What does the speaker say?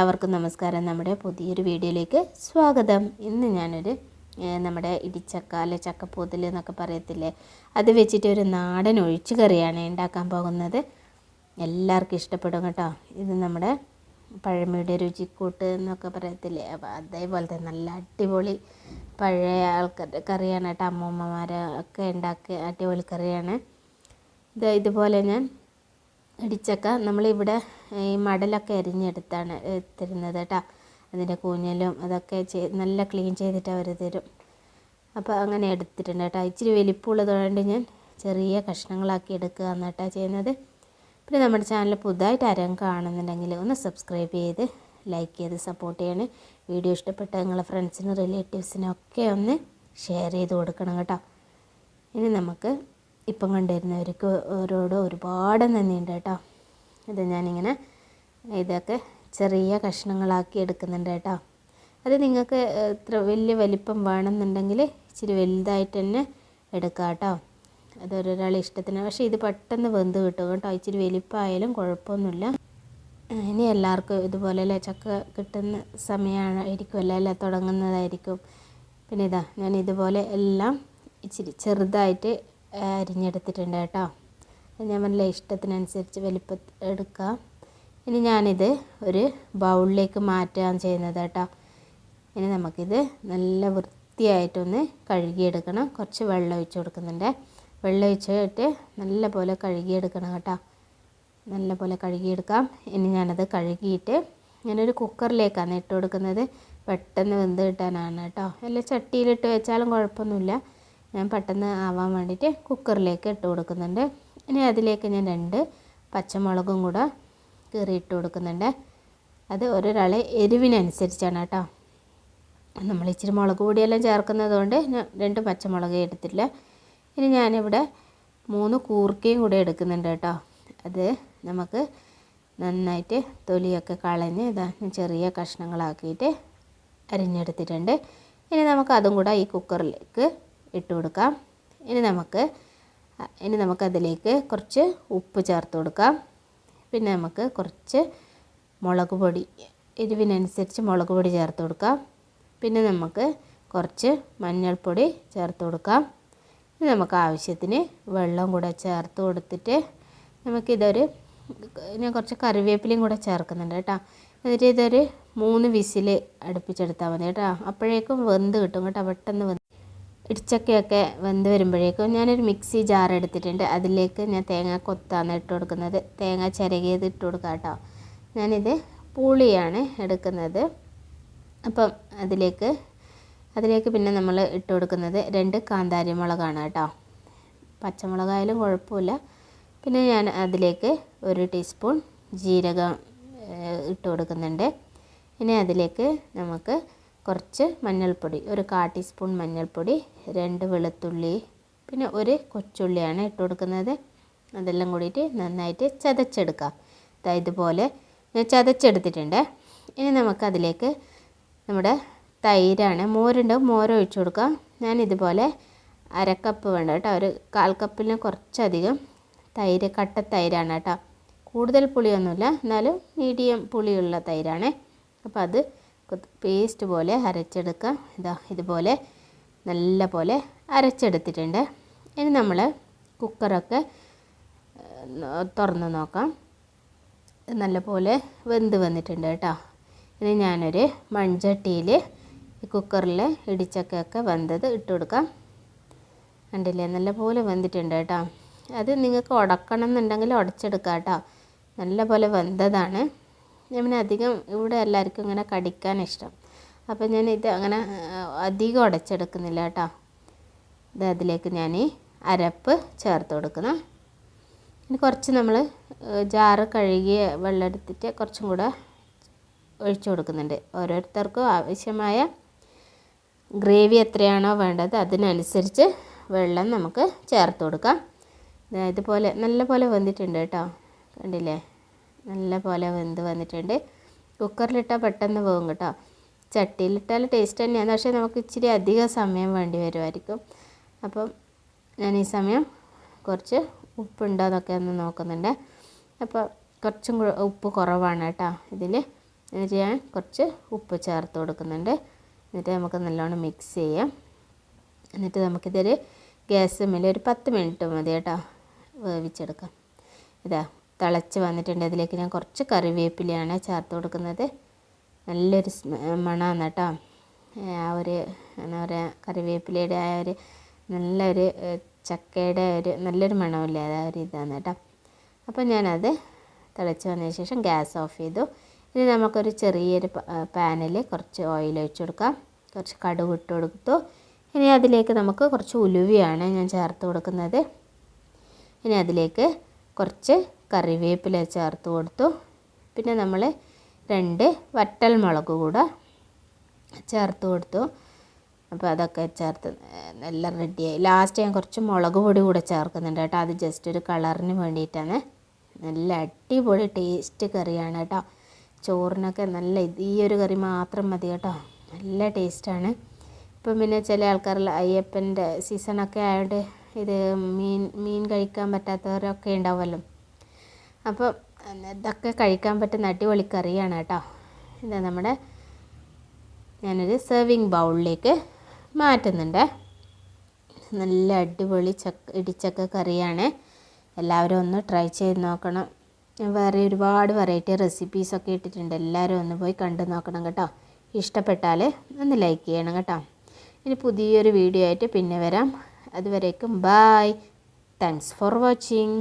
എല്ലാവർക്കും നമസ്കാരം. നമ്മുടെ പുതിയൊരു വീഡിയോയിലേക്ക് സ്വാഗതം. ഇന്ന് ഞാനൊരു നമ്മുടെ ഇടിച്ചക്ക അല്ലെ ചക്കപ്പൂതൽ എന്നൊക്കെ പറയത്തില്ലേ അത് വെച്ചിട്ട് ഒരു നാടൻ ഒഴിച്ചു കറിയാണ് ഉണ്ടാക്കാൻ പോകുന്നത്. എല്ലാവർക്കും ഇഷ്ടപ്പെടും കേട്ടോ. ഇത് നമ്മുടെ പഴമയുടെ രുചിക്കൂട്ട് എന്നൊക്കെ പറയത്തില്ലേ. അപ്പോൾ അതേപോലത്തെ നല്ല അടിപൊളി പഴയ ആൾക്കാരുടെ കറിയാണ് കേട്ടോ. അമ്മൂമ്മമാരൊക്കെ ഉണ്ടാക്കിയ അടിപൊളി കറിയാണ്. ഇത് ഇതുപോലെ ഞാൻ ഇടിച്ചക്ക നമ്മളിവിടെ ഈ മടലൊക്കെ അരിഞ്ഞെടുത്താണ് തരുന്നത് കേട്ടോ. അതിന്റെ കൂഞ്ഞലും അതൊക്കെ നല്ല ക്ലീൻ ചെയ്തിട്ട് അവർ തരും. അപ്പോൾ അങ്ങനെ എടുത്തിട്ടുണ്ട് കേട്ടോ. ഇച്ചിരി വലിപ്പമുള്ളതുകൊണ്ട് ഞാൻ ചെറിയ കഷ്ണങ്ങളാക്കി എടുക്കുക എന്നിട്ടാ ചെയ്യുന്നത്. പിന്നെ നമ്മുടെ ചാനൽ പുതുതായിട്ട് ആരും കാണുന്നുണ്ടെങ്കിൽ ഒന്ന് സബ്സ്ക്രൈബ് ചെയ്ത് ലൈക്ക് ചെയ്ത് സപ്പോർട്ട് ചെയ്യണേ. വീഡിയോ ഇഷ്ടപ്പെട്ട നിങ്ങളെ ഫ്രണ്ട്സിനും റിലേറ്റീവ്സിനും ഒക്കെ ഒന്ന് ഷെയർ ചെയ്ത് കൊടുക്കണം കേട്ടോ. ഇനി നമുക്ക് ഇപ്പം കണ്ടുവരുന്നവർക്ക് ഓരോട് ഒരുപാട് നന്ദിയുണ്ട് കേട്ടോ. ഇത് ഞാനിങ്ങനെ ഇതൊക്കെ ചെറിയ കഷ്ണങ്ങളാക്കി എടുക്കുന്നുണ്ട് കേട്ടോ. അത് നിങ്ങൾക്ക് ഇത്ര വലിയ വലിപ്പം വേണമെന്നുണ്ടെങ്കിൽ ഇച്ചിരി വലുതായിട്ട് തന്നെ എടുക്കാം കേട്ടോ. അത് ഓരോരാളെ ഇഷ്ടത്തിന്. പക്ഷേ ഇത് പെട്ടെന്ന് വെന്ത് കിട്ടും കേട്ടോ. ഇച്ചിരി വലിപ്പമായാലും കുഴപ്പമൊന്നുമില്ല. ഇനി എല്ലാവർക്കും ഇതുപോലെ ചക്ക കിട്ടുന്ന സമയമായിരിക്കുമല്ലോ അല്ലേ? തുടങ്ങുന്നതായിരിക്കും. പിന്നെ ഇതാ ഞാൻ ഇതുപോലെ എല്ലാം ഇച്ചിരി ചെറുതായിട്ട് അരിഞ്ഞെടുത്തിട്ടുണ്ട് കേട്ടോ. ഞാൻ നല്ല ഇഷ്ടത്തിനനുസരിച്ച് വലിപ്പം എടുക്കാം ഇനി ഞാനിത് ഒരു ബൗളിലേക്ക് മാറ്റാൻ ചെയ്യുന്നത് കേട്ടോ. ഇനി നമുക്കിത് നല്ല വൃത്തിയായിട്ടൊന്ന് കഴുകിയെടുക്കണം. കുറച്ച് വെള്ളം ഒഴിച്ച് കൊടുക്കുന്നുണ്ട്. വെള്ളം ഒഴിച്ചിട്ട് നല്ല പോലെ കഴുകിയെടുക്കണം കേട്ടോ. നല്ല പോലെ കഴുകിയെടുക്കാം. ഇനി ഞാനത് കഴുകിയിട്ട് ഞാനൊരു കുക്കറിലേക്കാണ് ഇട്ട് കൊടുക്കുന്നത്. പെട്ടെന്ന് വെന്ത് കിട്ടാനാണ് കേട്ടോ. അല്ല ചട്ടിയിലിട്ട് വെച്ചാലും കുഴപ്പമൊന്നുമില്ല. ഞാൻ പെട്ടെന്ന് ആവാൻ വേണ്ടിയിട്ട് കുക്കറിലേക്ക് ഇട്ട് കൊടുക്കുന്നുണ്ട്. ഇനി അതിലേക്ക് ഞാൻ രണ്ട് പച്ചമുളകും കൂടെ കീറിയിട്ട് കൊടുക്കുന്നുണ്ട്. അത് ഒരാളെ എരിവിനനുസരിച്ചാണ് കേട്ടോ. നമ്മൾ ഇച്ചിരി മുളക് പൊടിയെല്ലാം ചേർക്കുന്നത് കൊണ്ട് രണ്ട് പച്ചമുളക് എടുത്തില്ല ഇനി ഞാനിവിടെ മൂന്ന് കൂർക്കയും കൂടെ എടുക്കുന്നുണ്ട് കേട്ടോ. അത് നമുക്ക് നന്നായിട്ട് തൊലിയൊക്കെ കളഞ്ഞ് ഇതാ ചെറിയ കഷ്ണങ്ങളാക്കിയിട്ട് അരിഞ്ഞെടുത്തിട്ടുണ്ട്. ഇനി നമുക്ക് അതും കൂടെ ഈ കുക്കറിലേക്ക് ഇട്ട് കൊടുക്കാം. ഇനി നമുക്ക് ഇനി നമുക്കതിലേക്ക് കുറച്ച് ഉപ്പ് ചേർത്ത് കൊടുക്കാം. പിന്നെ നമുക്ക് കുറച്ച് മുളക് പൊടി എരിവിനനുസരിച്ച് മുളക് പൊടി ചേർത്ത് കൊടുക്കാം. പിന്നെ നമുക്ക് കുറച്ച് മഞ്ഞൾപ്പൊടി ചേർത്ത് കൊടുക്കാം. ഇനി നമുക്ക് ആവശ്യത്തിന് വെള്ളം കൂടെ ചേർത്ത് കൊടുത്തിട്ട് നമുക്കിതൊരു ഞാൻ കുറച്ച് കറിവേപ്പിലയും കൂടെ ചേർക്കുന്നുണ്ട് കേട്ടോ. എന്നിട്ട് ഇതൊരു മൂന്ന് വിസിൽ അടുപ്പിച്ചെടുത്താൽ മതി കേട്ടോ. അപ്പോഴേക്കും വെന്ത് കിട്ടും കേട്ടോ പെട്ടെന്ന് വെന്ത് ഇടിച്ചക്കയൊക്കെ വെന്ത് വരുമ്പോഴേക്കും ഞാനൊരു മിക്സി ജാർ എടുത്തിട്ടുണ്ട്. അതിലേക്ക് ഞാൻ തേങ്ങ കൊത്താണ് ഇട്ട് കൊടുക്കുന്നത്. തേങ്ങ ചിരകിയത് ഇട്ട് കൊടുക്കാം കേട്ടോ. ഞാനിത് പുളിയാണ് എടുക്കുന്നത്. അപ്പം അതിലേക്ക് അതിലേക്ക് പിന്നെ നമ്മൾ ഇട്ട് കൊടുക്കുന്നത് രണ്ട് കാന്താരി മുളകാണ് കേട്ടോ. പച്ചമുളകായാലും കുഴപ്പമില്ല. പിന്നെ ഞാൻ അതിലേക്ക് ഒരു ടീസ്പൂൺ ജീരകം ഇട്ട് കൊടുക്കുന്നുണ്ട്. ഇനി അതിലേക്ക് നമുക്ക് കുറച്ച് മഞ്ഞൾപ്പൊടി ഒരു കാ ടീസ്പൂൺ മഞ്ഞൾപ്പൊടി രണ്ട് വെളുത്തുള്ളി പിന്നെ ഒരു കൊച്ചുള്ളിയാണ് ഇട്ട് കൊടുക്കുന്നത്. അതെല്ലാം കൂടിയിട്ട് നന്നായിട്ട് ചതച്ചെടുക്കാം. അതായത് ഇതുപോലെ ഞാൻ ചതച്ചെടുത്തിട്ടുണ്ട്. ഇനി നമുക്കതിലേക്ക് നമ്മുടെ തൈരാണ് മോരുണ്ട് മോര് ഒഴിച്ചു കൊടുക്കാം. ഞാൻ ഇതുപോലെ അരക്കപ്പ് വേണ്ട കേട്ടോ ഒരു കാൽ കപ്പിന് കുറച്ചധികം തൈര് കട്ട തൈരാണ് കേട്ടോ. കൂടുതൽ പുളിയൊന്നുമില്ല എന്നാലും മീഡിയം പുളിയുള്ള തൈരാണ്. അപ്പോൾ അത് പേസ്റ്റ് പോലെ അരച്ചെടുക്കാം. ഇതാ ഇതുപോലെ നല്ല പോലെ അരച്ചെടുത്തിട്ടുണ്ട്. ഇനി നമ്മൾ കുക്കറൊക്കെ തുറന്ന് നോക്കാം. നല്ലപോലെ വെന്ത് വന്നിട്ടുണ്ട് കേട്ടോ. ഇനി ഞാനൊരു മൺചട്ടിയിൽ ഈ കുക്കറിൽ ഇടിച്ചക്കൊക്കെ വെന്തത് ഇട്ട് കൊടുക്കാം. കണ്ടില്ലേ? നല്ലപോലെ വെന്തിട്ടുണ്ട് കേട്ടോ. അത് നിങ്ങൾക്ക് ഉടക്കണം എന്നുണ്ടെങ്കിൽ ഉടച്ചെടുക്കാം കേട്ടോ. നല്ലപോലെ വെന്തതാണ്. ഞാൻ പിന്നെ അധികം ഇവിടെ എല്ലാവർക്കും ഇങ്ങനെ കടിക്കാൻ ഇഷ്ടം. അപ്പോൾ ഞാൻ ഇത് അങ്ങനെ അധികം ഉടച്ചെടുക്കുന്നില്ല കേട്ടോ. ഇത് അതിലേക്ക് ഞാൻ അരപ്പ് ചേർത്ത് കൊടുക്കണം ഇനി കുറച്ച് നമ്മൾ ജാറ് കഴുകി വെള്ളം എടുത്തിട്ട് കുറച്ചും കൂടെ ഒഴിച്ചു കൊടുക്കുന്നുണ്ട്. ഓരോരുത്തർക്കും ആവശ്യമായ ഗ്രേവി എത്രയാണോ വേണ്ടത് അതിനനുസരിച്ച് വെള്ളം നമുക്ക് ചേർത്ത് കൊടുക്കാം. ഇതുപോലെ നല്ല പോലെ വെന്തിട്ടുണ്ട് കേട്ടോ. കണ്ടില്ലേ? നല്ല പോലെ വെന്ത് വന്നിട്ടുണ്ട്. കുക്കറിലിട്ടാൽ പെട്ടെന്ന് പോകും കേട്ടോ. ചട്ടിയിലിട്ടാൽ ടേസ്റ്റ് തന്നെയാണ്. പക്ഷേ നമുക്ക് ഇച്ചിരി അധികം സമയം വേണ്ടി വരുമായിരിക്കും. അപ്പം ഞാൻ ഈ സമയം കുറച്ച് ഉപ്പുണ്ടോ എന്നൊക്കെ ഒന്ന് നോക്കുന്നുണ്ട്. അപ്പോൾ കുറച്ചും ഉപ്പ് കുറവാണ് കേട്ടോ. ഇതിൽ എന്നിട്ട് ഞാൻ കുറച്ച് ഉപ്പ് ചേർത്ത് കൊടുക്കുന്നുണ്ട്. എന്നിട്ട് നമുക്ക് നല്ലോണം മിക്സ് ചെയ്യാം. എന്നിട്ട് നമുക്കിതൊരു ഗ്യാസ് മേലെ ഒരു പത്ത് മിനിറ്റ് മതി കേട്ടോ. വേവിച്ചെടുക്കാം ഇതാ. തിളച്ച് വന്നിട്ടുണ്ട്. അതിലേക്ക് ഞാൻ കുറച്ച് കറിവേപ്പിലയാണ് ചേർത്ത് കൊടുക്കുന്നത്. നല്ലൊരു മണമാണ് കേട്ടോ. ആ ഒരു എന്താ പറയുക കറിവേപ്പിലയുടെ ആ ഒരു നല്ലൊരു ചക്കയുടെ ഒരു നല്ലൊരു മണമില്ലേ? ആ ഒരു ഇതാണ് കേട്ടോ. അപ്പോൾ ഞാനത് തിളച്ച് വന്നതിന് ശേഷം ഗ്യാസ് ഓഫ് ചെയ്തു. ഇനി നമുക്കൊരു ചെറിയൊരു പാനിൽ കുറച്ച് ഓയിൽ ഒഴിച്ച് കൊടുക്കാം. കുറച്ച് കടുക് ഇട്ട് കൊടുത്തു. ഇനി അതിലേക്ക് നമുക്ക് കുറച്ച് ഉലുവയാണ് ഞാൻ ചേർത്ത് കൊടുക്കുന്നത്. ഇനി അതിലേക്ക് കുറച്ച് കറിവേപ്പില ചേർത്ത് കൊടുത്തു. പിന്നെ നമ്മൾ രണ്ട് വറ്റൽ മുളക് കൂടെ ചേർത്ത് കൊടുത്തു. അപ്പോൾ അതൊക്കെ ചേർത്ത് എല്ലാം റെഡിയായി ലാസ്റ്റ് ഞാൻ കുറച്ച് മുളക് പൊടി കൂടെ ചേർക്കുന്നുണ്ട് കേട്ടോ. അത് ജസ്റ്റ് ഒരു കളറിന് വേണ്ടിയിട്ടാണ്. നല്ല അടിപൊളി ടേസ്റ്റ് കറിയാണ് കേട്ടോ. ചോറിനൊക്കെ നല്ല ഈ ഒരു കറി മാത്രം മതി കേട്ടോ. നല്ല ടേസ്റ്റാണ് ഇപ്പം പിന്നെ ചില ആൾക്കാരിൽ അയ്യപ്പന്റെ സീസണൊക്കെ ആയതുകൊണ്ട് ഇത് മീൻ മീൻ കഴിക്കാൻ പറ്റാത്തവരൊക്കെ ഉണ്ടാവുമല്ലോ. അപ്പോൾ ഇതൊക്കെ കഴിക്കാൻ പറ്റുന്ന അടിപൊളി കറിയാണ് കേട്ടോ. ഇത് നമ്മുടെ ഞാനൊരു സെർവിങ് ബൗളിലേക്ക് മാറ്റുന്നുണ്ട്. നല്ല അടിപൊളി ചക്ക ഇടിച്ചക്ക കറിയാണ്. എല്ലാവരും ഒന്ന് ട്രൈ ചെയ്ത് നോക്കണം. വേറെ ഒരുപാട് വെറൈറ്റി റെസിപ്പീസൊക്കെ ഇട്ടിട്ടുണ്ട്. എല്ലാവരും ഒന്ന് പോയി കണ്ടു നോക്കണം കേട്ടോ. ഇഷ്ടപ്പെട്ടാൽ ഒന്ന് ലൈക്ക് ചെയ്യണം കേട്ടോ. ഇനി പുതിയൊരു വീഡിയോ ആയിട്ട് പിന്നെ വരാം. അതുവരേക്കും ബായ് താങ്ക്സ് ഫോർ വാച്ചിങ്